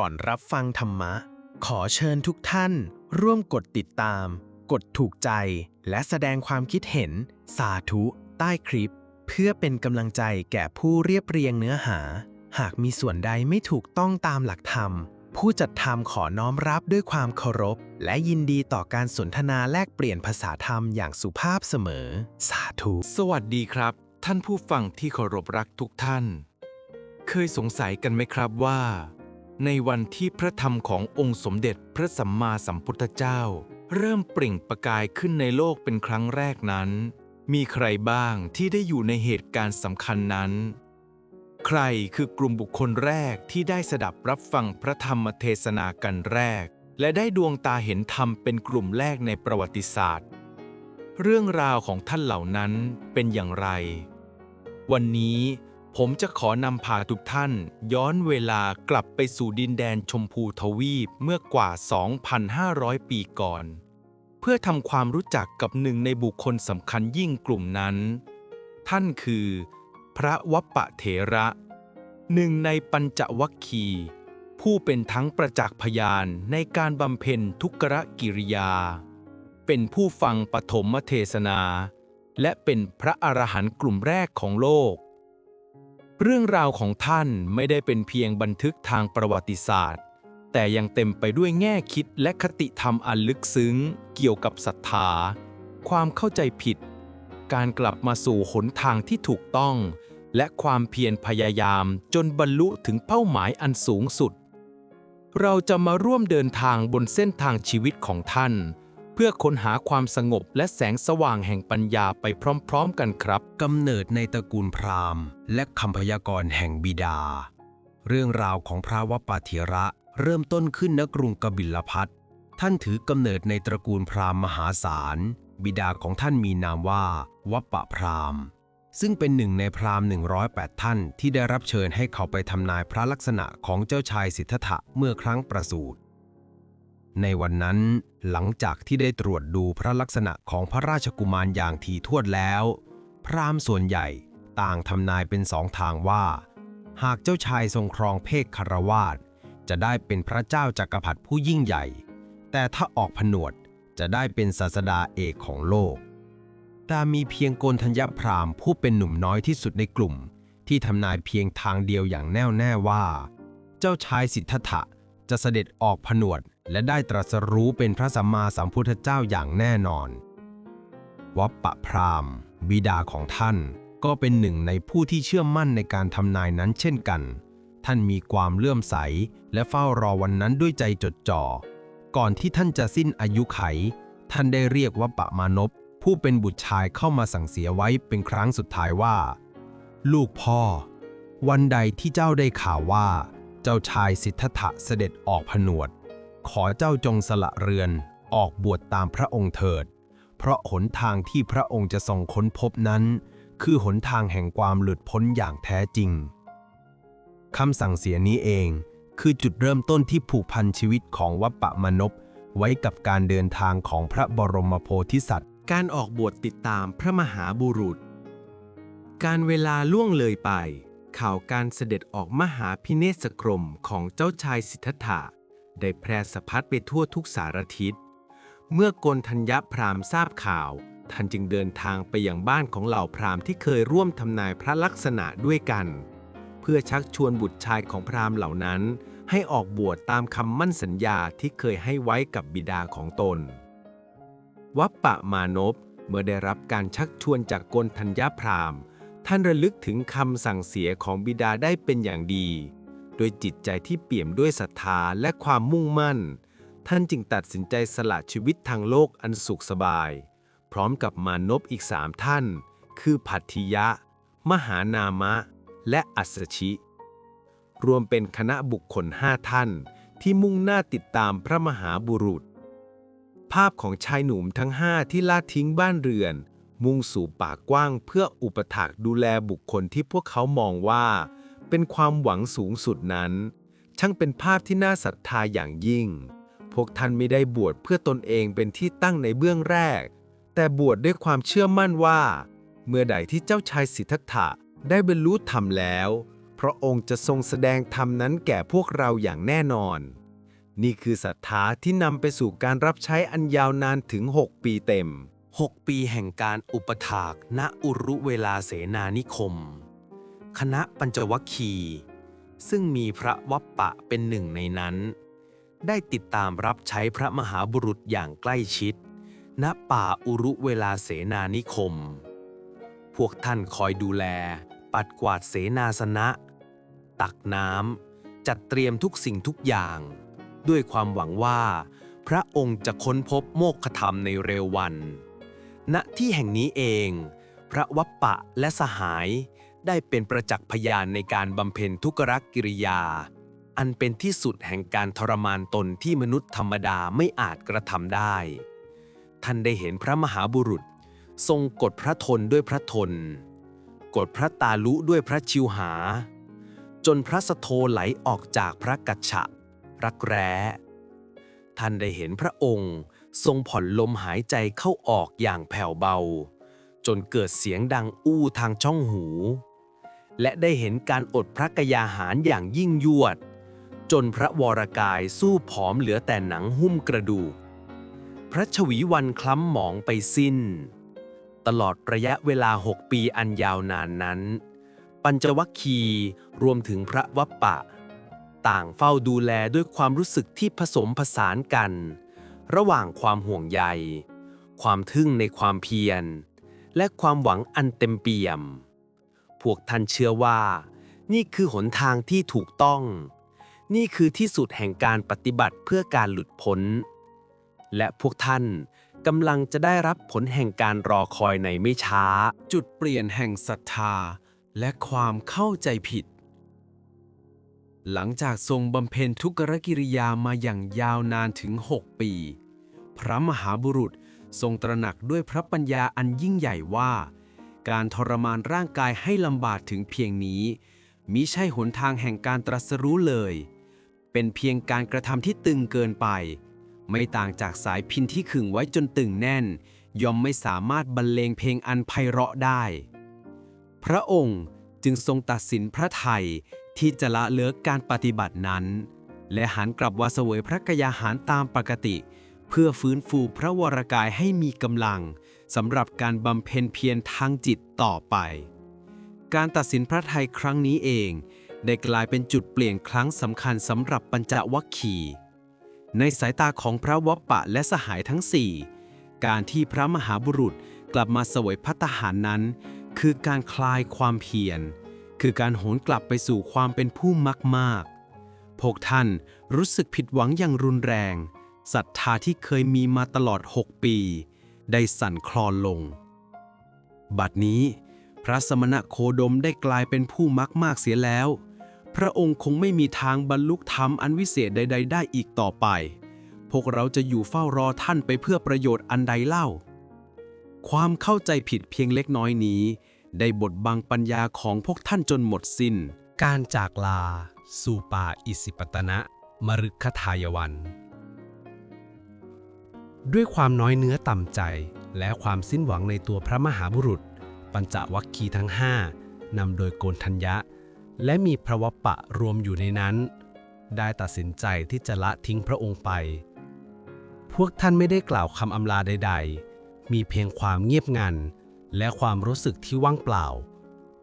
ก่อนรับฟังธรรมะ ขอเชิญทุกท่าน ร่วมกดติดตาม กดถูกใจ และแสดงความคิดเห็น สาธุ ใต้คลิป เพื่อเป็นกำลังใจแก่ผู้เรียบเรียงเนื้อหา หากมีส่วนใดไม่ถูกต้องตามหลักธรรม ผู้จัดทำขอน้อมรับด้วยความเคารพ และยินดีต่อการสนทนาแลกเปลี่ยนภาษาธรรมอย่างสุภาพเสมอ สาธุ สวัสดีครับ ท่านผู้ฟังที่เคารพรักทุกท่าน เคยสงสัยกันไหมครับว่า ในวันที่พระธรรมขององค์สมเด็จพระสัมมาสัมพุทธเจ้า เริ่มเปล่งประกายขึ้นในโลกเป็นครั้งแรกนั้น มีใครบ้างที่ได้อยู่ในเหตุการณ์สำคัญนั้น ใครคือกลุ่มบุคคลแรกที่ได้สดับรับฟังพระธรรมเทศนากันแรก และได้ดวงตาเห็นธรรมเป็นกลุ่มแรกในประวัติศาสตร์ เรื่องราวของท่านเหล่านั้นเป็นอย่างไร วันนี้ ผมจะขอนำพาทุกท่าน ย้อนเวลากลับไปสู่ดินแดนชมพูทวีปเมื่อกว่า 2,500 ปีก่อน เพื่อทำความรู้จักกับหนึ่งในบุคคลสำคัญยิ่งกลุ่มนั้น ท่านคือ พระวัปปะเถระ หนึ่งในปัญจวัคคีย์ผู้เป็นทั้งประจักษ์พยานในการบำเพ็ญทุกขกิริยา เป็นผู้ฟังปฐมเทศนา และเป็นพระอรหันต์กลุ่มแรกของโลก เรื่องราวของท่านไม่ได้เป็นเพียงบันทึกทางประวัติศาสตร์ แต่ยังเต็มไปด้วยแง่คิดและคติธรรมอันลึกซึ้ง เกี่ยวกับศรัทธา ความเข้าใจผิด การกลับมาสู่หนทางที่ถูกต้อง และความเพียรพยายามจนบรรลุถึงเป้าหมายอันสูงสุด เราจะมาร่วมเดินทางบนเส้นทางชีวิตของท่าน เพื่อค้นหาความสงบและแสงสว่างแห่งปัญญาไปพร้อมๆกันครับ กำเนิดในตระกูลพราหมณ์ และคำพยากรณ์แห่งบิดา เรื่องราวของพระวัปปะเถระ เริ่มต้นขึ้นณกรุงกบิลพัทท่านถือกำเนิดในตระกูลพราหมณ์มหาศาล บิดาของท่านมีนามว่าวัปปะพราหมณ์ ซึ่งเป็นหนึ่งในพราหมณ์ 108 ท่านที่ได้รับเชิญให้เขาไปทำนายพระลักษณะของเจ้าชายสิทธัตถะเมื่อครั้งประสูติ ในวันนั้น หลังจากที่ได้ตรวจดูพระลักษณะของพระราชกุมารอย่างถี่ถ้วนแล้ว พราหมณ์ส่วนใหญ่ต่างทำนายเป็นสองทางว่า หากเจ้าชายทรงครองเพศคารวาสจะได้เป็นพระเจ้าจักรพรรดิผู้ยิ่งใหญ่ แต่ถ้าออกผนวดจะได้เป็นศาสดาเอกของโลก แต่มีเพียงโกนธัญญพราหมณ์ผู้เป็นหนุ่มน้อยที่สุดในกลุ่ม ที่ทำนายเพียงทางเดียวอย่างแน่วแน่ว่า เจ้าชายสิทธัตถะจะเสด็จออกผนวด และได้ตรัสรู้เป็นพระสัมมาสัมพุทธเจ้าอย่างแน่นอน วัปปะพราหมณ์ บิดาของท่านก็เป็นหนึ่งในผู้ที่เชื่อมั่นในการทำนายนั้นเช่นกัน ท่านมีความเลื่อมใส และเฝ้ารอวันนั้นด้วยใจจดจ่อ ก่อนที่ท่านจะสิ้นอายุไข ท่านได้เรียกวัปปะมานพผู้เป็นบุตรชายเข้ามาสั่งเสียไว้เป็นครั้งสุดท้ายว่า ลูกพ่อ วันใดที่เจ้าได้ข่าวว่า เจ้าชายสิทธัตถะเสด็จออกผนวด ขอเจ้าจงสละเรือน ออกบวชตามพระองค์เถิด เพราะหนทางที่พระองค์จะทรงค้นพบนั้น คือหนทางแห่งความหลุดพ้นอย่างแท้จริงคำสั่งเสียนี้เอง คือจุดเริ่มต้นที่ผูกพันชีวิตของวัปปะมนพไว้กับการเดินทางของพระบรมโพธิสัตว์ การออกบวชติดตามพระมหาบุรุษ การเวลาล่วงเลยไป ข่าวการเสด็จออกมหาพิเนศกรมของเจ้าชายสิทธัตถะ ได้แพร่สะพัดไปทั่วทุกสารทิศ เมื่อกนธัญญพราหมณ์ทราบข่าว ท่านจึงเดินทางไปยังบ้านของเหล่าพราหมณ์ที่เคยร่วมทำนายพระลักษณะด้วยกัน เพื่อชักชวนบุตรชายของพราหมณ์เหล่านั้น ให้ออกบวชตามคำมั่นสัญญาที่เคยให้ไว้กับบิดาของตน วัปปะมานพเมื่อได้รับการชักชวนจากกนธัญญพราหมณ์ ท่านระลึกถึงคำสั่งเสียของบิดาได้เป็นอย่างดี โดยจิตใจที่เปี่ยมด้วยศรัทธาและความมุ่งมั่น ท่านจึงตัดสินใจสละชีวิตทางโลกอันสุขสบาย พร้อมกับมานพอีกสามท่าน คือพัทธิยะ มหานามะ และอัสชิ รวมเป็นคณะบุคคลห้าท่าน ที่มุ่งหน้าติดตามพระมหาบุรุษ ภาพของชายหนุ่มทั้งห้าที่ละทิ้งบ้านเรือน มุ่งสู่ป่ากว้างเพื่ออุปถักดูแลบุคคลที่พวกเขามองว่า เป็นความหวังสูงสุดนั้น ช่างเป็นภาพที่น่าศรัทธาอย่างยิ่ง พวกท่านไม่ได้บวชเพื่อตนเองเป็นที่ตั้งในเบื้องแรก แต่บวชด้วยความเชื่อมั่นว่า เมื่อใดที่เจ้าชายสิทธัตถะได้บรรลุธรรมแล้ว พระองค์จะทรงแสดงธรรมนั้นแก่พวกเราอย่างแน่นอน นี่คือศรัทธาที่นำไปสู่การรับใช้อันยาวนานถึง 6 ปีเต็ม 6 ปีแห่งการอุปถากณอุรุเวลาเสนานิคม คณะปัญจวัคคี ซึ่งมีพระวัปปะเป็นหนึ่งในนั้น ได้ติดตามรับใช้พระมหาบุรุษอย่างใกล้ชิด ณป่าอุรุเวลาเสนานิคม พวกท่านคอยดูแล ปัดกวาดเสนาสนะ ตักน้ำจัดเตรียมทุกสิ่งทุกอย่าง ด้วยความหวังว่า พระองค์จะค้นพบโมกขธรรมในเร็ววัน ณที่แห่งนี้เอง พระวัปปะและสหาย ได้เป็นประจักษ์พยานในการบำเพ็ญทุกรกิริยา อันเป็นที่สุดแห่งการทรมานตนที่มนุษย์ธรรมดาไม่อาจกระทำได้ ท่านได้เห็นพระมหาบุรุษ ทรงกดพระทนด้วยพระทน กดพระตาลุด้วยพระชิวหา จนพระสะโทไหลออกจากพระกัจฉะรักแร้ ท่านได้เห็นพระองค์ทรงผ่อนลมหายใจเข้าออกอย่างแผ่วเบา จนเกิดเสียงดังอู้ทางช่องหู และได้เห็นการอดพระกยาหารอย่างยิ่งยวด จนพระวรกายสู้ผอมเหลือแต่หนังหุ้มกระดูก พระชวีวันคล้ำหมองไปสิ้น ตลอดระยะเวลาหกปีอันยาวนานนั้น ปัญจวัคคีย์รวมถึงพระวัปปะ ต่างเฝ้าดูแลด้วยความรู้สึกที่ผสมผสานกัน ระหว่างความห่วงใย ความทึ่งในความเพียร และความหวังอันเต็มเปี่ยม พวกท่านเชื่อว่า นี่คือหนทางที่ถูกต้อง นี่คือที่สุดแห่งการปฏิบัติเพื่อการหลุดพ้น และพวกท่านกำลังจะได้รับผลแห่งการรอคอยในไม่ช้า จุดเปลี่ยนแห่งศรัทธา และความเข้าใจผิด หลังจากทรงบำเพ็ญทุกรกิริยามาอย่างยาวนานถึง 6 ปี พระมหาบุรุษทรงตระหนักด้วยพระปัญญาอันยิ่งใหญ่ว่า การทรมานร่างกายให้ลำบากถึงเพียงนี้มิใช่หนทางแห่งการตรัสรู้เลย เป็นเพียงการกระทำที่ตึงเกินไป ไม่ต่างจากสายพินที่ขึงไว้จนตึงแน่น ย่อมไม่สามารถบรรเลงเพลงอันไพเราะได้ พระองค์จึงทรงตัดสินพระไทยที่จะละเลิกการปฏิบัตินั้น และหันกลับวาเสวยพระกยาหารตามปกติ เพื่อฟื้นฟูพระวรกายให้มีกำลัง สำหรับการบำเพ็ญเพียรทางจิตต่อไป การตัดสินพระไทยครั้งนี้เอง ได้กลายเป็นจุดเปลี่ยนครั้งสำคัญสำหรับปัญจวัคคีย์ในสายตาของพระวัปปะและสหายทั้งสี่ การที่พระมหาบุรุษกลับมาสวยพัตตาหารนั้น คือการคลายความเพียร คือการโหนกลับไปสู่ความเป็นผู้มักมากพวกท่านรู้สึกผิดหวังอย่างรุนแรงศรัทธาที่เคยมีมาตลอด 6 ปี ได้สั่นคลอนลง บัดนี้ พระสมณะโคดมได้กลายเป็นผู้มักมากเสียแล้ว พระองค์คงไม่มีทางบรรลุธรรมอันวิเศษใด ๆ ได้อีกต่อไป พวกเราจะอยู่เฝ้ารอท่านไปเพื่อประโยชน์อันใดเล่า ความเข้าใจผิดเพียงเล็กน้อยนี้ ได้บดบังปัญญาของพวกท่านจนหมดสิน้น การจากลา สู่ป่าอิสิปตนะมฤคทายวัน ด้วยความน้อยเนื้อต่ำใจ และความสิ้นหวังในตัวพระมหาบุรุษ ปัญจวัคคีย์ทั้งห้านำโดยโกนทัญญะ และมีพระวปะรวมอยู่ในนั้น ได้ตัดสินใจที่จะละทิ้งพระองค์ไป พวกท่านไม่ได้กล่าวคำอำลาใด ๆ มีเพียงความเงียบงัน และความรู้สึกที่ว่างเปล่า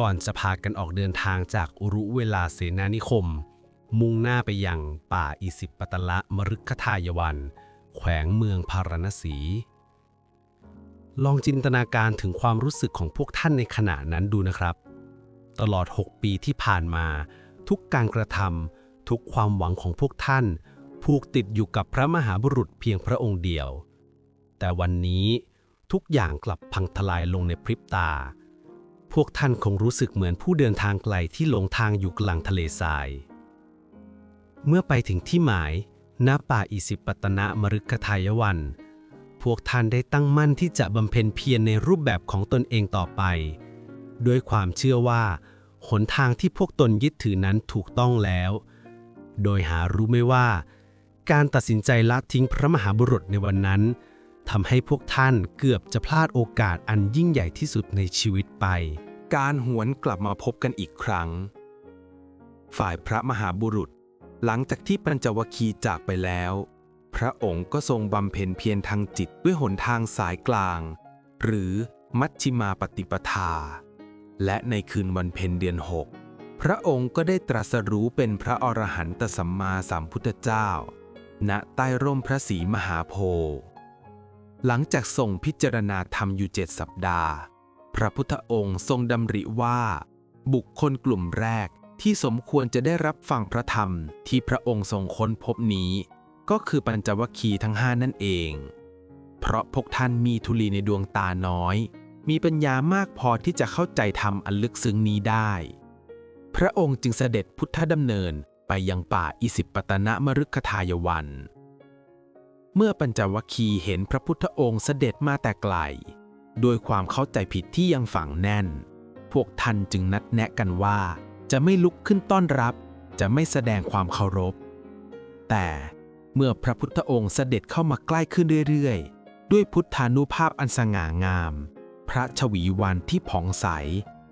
ก่อนจะพากันออกเดินทางจากอุรุเวลาเสนานิคม มุ่งหน้าไปยังป่าอิสิปตละมฤคทายวัน แขวงเมืองพาราณสี ลองจินตนาการถึงความรู้สึกของพวกท่านในขณะนั้นดูนะครับ ตลอด 6 ปีที่ผ่านมา ทุกการกระทำทุกความหวังของพวกท่าน ผูกติดอยู่กับพระมหาบุรุษเพียงพระองค์เดียว แต่วันนี้ทุกอย่างกลับพังทลายลงในพริบตา พวกท่านคงรู้สึกเหมือนผู้เดินทางไกลที่หลงทางอยู่กลางทะเลทราย เมื่อไปถึงที่หมาย ณป่าอิสิปตนะมฤคทายวัน พวกท่านได้ตั้งมั่นที่จะบำเพ็ญเพียรในรูปแบบของตนเองต่อไป ด้วยความเชื่อว่า หนทางที่พวกตนยึดถือนั้นถูกต้องแล้ว โดยหารู้ไม่ว่า การตัดสินใจละทิ้งพระมหาบุรุษในวันนั้นทำให้พวกท่านเกือบจะพลาดโอกาสอันยิ่งใหญ่ที่สุดในชีวิตไป การหวนกลับมาพบกันอีกครั้ง ฝ่ายพระมหาบุรุษ หลังจากที่ปัญจวคีจากไปแล้ว พระองค์ก็ทรงบำเพ็ญเพียรทางจิตด้วยหนทางสายกลาง หรือมัชชิมาปฏิปทา และในคืนวันเพ็ญเดือนหกพระองค์ก็ได้ตรัสรู้เป็นพระอรหันตสัมมาสัมพุทธเจ้า ณใต้ร่มพระศรีมหาโพธิ์หลังจากทรงพิจารณาธรรมอยู่เจ็ดสัปดาห์ พระพุทธองค์ทรงดำริว่า บุคคลกลุ่มแรก ที่สมควรจะได้รับฟังพระธรรมที่พระองค์ทรงค้นพบนี้ ก็คือปัญจวัคคีย์ทั้งห้านั่นเอง เพราะพวกท่านมีธุลีในดวงตาน้อย มีปัญญามากพอที่จะเข้าใจธรรมอันลึกซึ้งนี้ได้ พระองค์จึงเสด็จพุทธดำเนินไปยังป่าอิสิปตนะมฤคทายวัน เมื่อปัญจวัคคีย์เห็นพระพุทธองค์เสด็จมาแต่ไกลด้วยความเข้าใจผิดที่ยังฝังแน่น พวกท่านจึงนัดแนะกันว่า จะไม่ลุกขึ้นต้อนรับ จะไม่แสดงความเคารพ แต่เมื่อพระพุทธองค์เสด็จเข้ามาใกล้ขึ้นเรื่อยๆ ด้วยพุทธานุภาพอันสง่างาม พระชวีวันที่ผ่องใส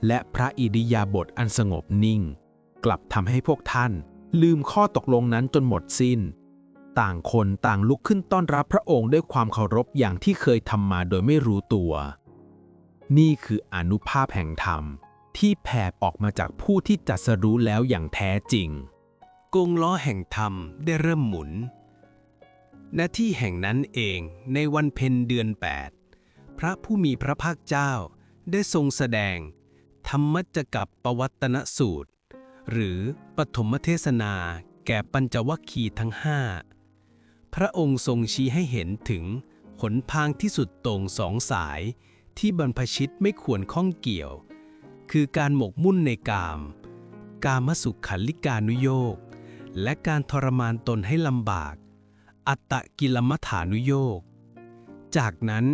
และพระอิริยาบถอันสงบนิ่ง กลับทำให้พวกท่านลืมข้อตกลงนั้นจนหมดสิ้น ต่างคนต่างลุกขึ้นต้อนรับพระองค์ด้วยความเคารพอย่างที่เคยทำมาโดยไม่รู้ตัว นี่คืออนุภาพแห่งธรรม ที่แผ่ออกมาจากผู้ที่จัดสรู้แล้วอย่างแท้จริง กงล้อแห่งธรรมได้เริ่มหมุน ณ ที่แห่งนั้นเองในวันเพ็ญเดือน 8 พระผู้มีพระภาคเจ้าได้ทรงแสดง ธรรมจักกับปวัตนสูตร หรือปฐมเทศนาแก่ปัญจวัคคีย์ทั้งห้าพระองค์ทรงชี้ให้เห็นถึงหนทางที่สุดตรงสองสายที่บรรพชิตไม่ควรข้องเกี่ยว คือการหมกมุ่นในกาม กามสุขขันลิกานุโยก และการทรมานตนให้ลำบาก อัตตกิลมัฐานุโยก จากนั้น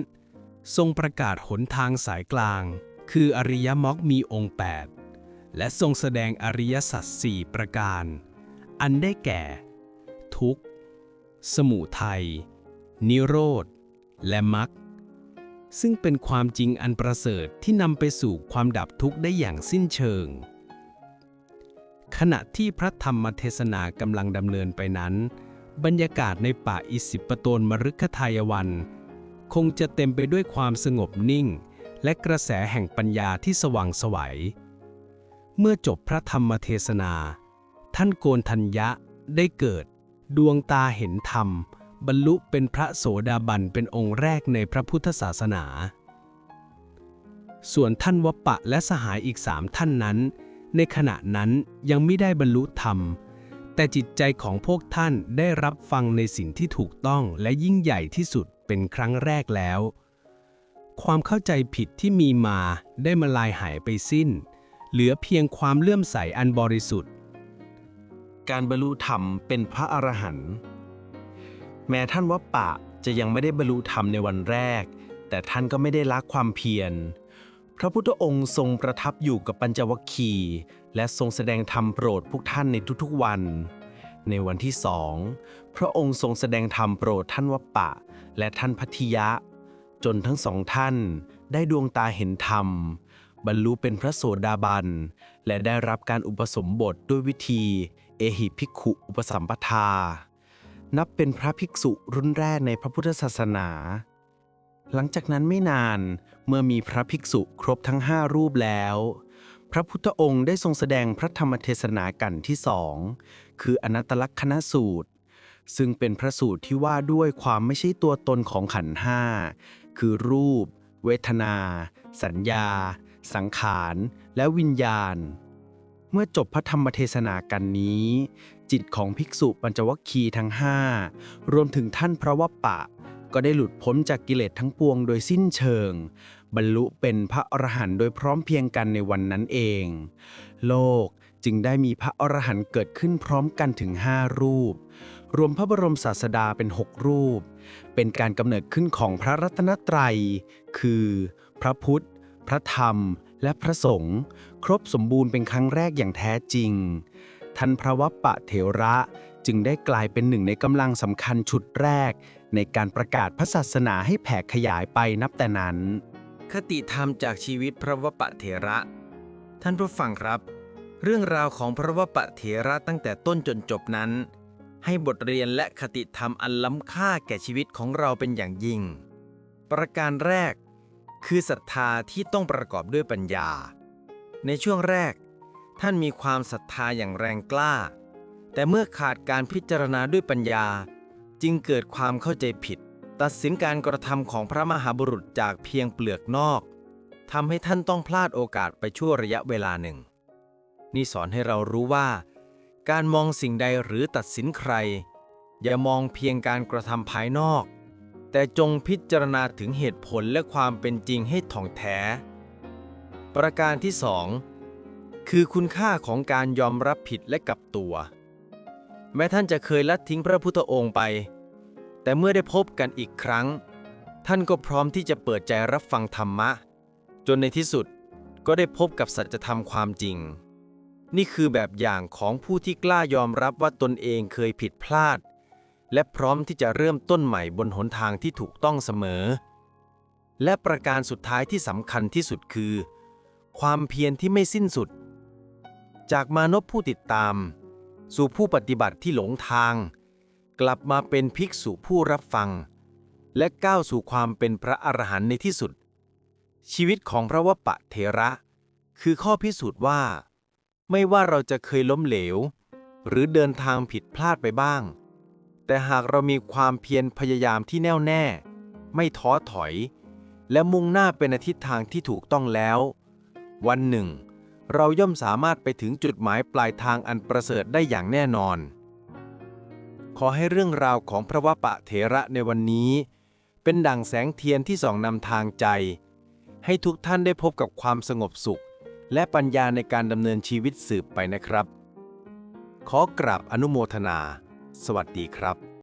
ทรงประกาศหนทางสายกลาง คืออริยมรรคมีองค์ 8 และทรงแสดงอริยสัจสี่ประการ อันได้แก่ ทุกข์ สมุทัย นิโรธ และมรรค ซึ่งเป็นความจริงอันประเสริฐที่นำไปสู่ความดับทุกข์ได้อย่างสิ้นเชิง ขณะที่พระธรรมเทศนากำลังดำเนินไปนั้น บรรยากาศในป่าอิสิปโตนมฤคทายวัน คงจะเต็มไปด้วยความสงบนิ่ง และกระแสแห่งปัญญาที่สว่างไสวัย เมื่อจบพระธรรมเทศนา ท่านโกนทัญญะได้เกิด ดวงตาเห็นธรรม บรรลุเป็นพระโสดาบันเป็นองค์แรกในพระพุทธศาสนา ส่วนท่านวปปะและสหายอีกสามท่านนั้น ในขณะนั้นยังไม่ได้บรรลุธรรม แต่จิตใจของพวกท่านได้รับฟังในสิ่งที่ถูกต้องและยิ่งใหญ่ที่สุดเป็นครั้งแรกแล้ว ความเข้าใจผิดที่มีมาได้มาลายหายไปสิ้น เหลือเพียงความเลื่อมใสอันบริสุทธิ์ การบรรลุธรรมเป็นพระอรหันต์ แม้ท่านว่าปะจะยังไม่ได้บรรลุธรรมในวันแรก แต่ท่านก็ไม่ได้ละความเพียร พระพุทธองค์ทรงประทับอยู่กับปัญจวัคคีย์และทรงแสดงธรรมโปรดพวกท่านในทุกๆวัน ในวันที่สองพระองค์ทรงแสดงธรรมโปรดท่านวัปปะ และท่านพัทยะ จนทั้งสองท่านได้ดวงตาเห็นธรรม บรรลุเป็นพระโสดาบัน และได้รับการอุปสมบทด้วยวิธี เอหิภิกขุอุปสัมปทา นับเป็นพระภิกษุรุ่นแรกในพระพุทธศาสนา หลังจากนั้นไม่นานเมื่อมีพระภิกษุครบทั้งห้ารูปแล้ว พระพุทธองค์ได้ทรงแสดงพระธรรมเทศนากันที่สองคืออนัตตลักษณสูตร ซึ่งเป็นพระสูตรที่ว่าด้วยความไม่ใช่ตัวตนของขันห้าคือรูป เวทนา สัญญา สังขาร และวิญญาณเมื่อจบพระธรรมเทศนากันนี้ จิตของภิกษุปัญจวัคคีย์ทั้งห้ารวมถึงท่านพระวัปปะ ก็ได้หลุดพ้นจากกิเลสทั้งปวงโดยสิ้นเชิง บรรลุเป็นพระอรหันต์โดยพร้อมเพียงกันในวันนั้นเอง โลกจึงได้มีพระอรหันต์เกิดขึ้นพร้อมกันถึงห้ารูป รวมพระบรมศาสดาเป็นหกรูป เป็นการกำเนิดขึ้นของพระรัตนตรัย คือ พระพุทธ พระธรรม และพระสงฆ์ครบสมบูรณ์เป็นครั้งแรกอย่างแท้จริง ท่านพระวัปปะเถระ จึงได้กลายเป็นหนึ่งในกำลังสำคัญชุดแรก ในการประกาศพระศาสนาให้แผ่ขยายไปนับแต่นั้น คติธรรมจากชีวิตพระวปะเถระ ท่านผู้ฟังครับ เรื่องราวของพระวปะเถระตั้งแต่ต้นจนจบนั้น ให้บทเรียนและคติธรรมอันล้ำค่าแก่ชีวิตของเราเป็นอย่างยิ่ง ประการแรก คือศรัทธาที่ต้องประกอบด้วยปัญญา ในช่วงแรก ท่านมีความศรัทธาอย่างแรงกล้า แต่เมื่อขาดการพิจารณาด้วยปัญญา จึงเกิดความเข้าใจผิด ตัดสินการกระทำของพระมหาบุรุษจากเพียงเปลือกนอกทำให้ท่านต้องพลาดโอกาสไปชั่วระยะเวลาหนึ่ง นี่สอนให้เรารู้ว่า การมองสิ่งใดหรือตัดสินใคร อย่ามองเพียงการกระทำภายนอก แต่จงพิจารณาถึงเหตุผลและความเป็นจริงให้ถ่องแท้ ประการที่สอง คือคุณค่าของการยอมรับผิดและกลับตัว แม้ท่านจะเคยลัดทิ้งพระพุทธองค์ไป แต่เมื่อได้พบกันอีกครั้ง ท่านก็พร้อมที่จะเปิดใจรับฟังธรรมะ จนในที่สุดก็ได้พบกับสัจธรรมความจริง นี่คือแบบอย่างของผู้ที่กล้ายอมรับว่าตนเองเคยผิดพลาด และพร้อมที่จะเริ่มต้นใหม่บนหนทางที่ถูกต้องเสมอ และประการสุดท้ายที่สำคัญที่สุดคือ ความเพียรที่ไม่สิ้นสุด จากมานพผู้ติดตาม สู่ผู้ปฏิบัติที่หลงทาง กลับมาเป็นภิกษุผู้รับฟัง และก้าวสู่ความเป็นพระอรหันต์ในที่สุด ชีวิตของพระวปะเถระ คือข้อพิสูจน์ว่า ไม่ว่าเราจะเคยล้มเหลว หรือเดินทางผิดพลาดไปบ้าง แต่หากเรามีความเพียรพยายามที่แน่วแน่ ไม่ท้อถอย และมุ่งหน้าเป็นอาทิศทางที่ถูกต้องแล้ว วันหนึ่ง เราย่อมสามารถไปถึงจุดหมายปลายทางอันประเสริฐได้อย่างแน่นอน ขอให้เรื่องราวของพระวปะเถระในวันนี้ เป็นดั่งแสงเทียนที่ส่องนำทางใจ ให้ทุกท่านได้พบกับความสงบสุข และปัญญาในการดำเนินชีวิตสืบไปนะครับ ขอกราบอนุโมทนา สวัสดีครับ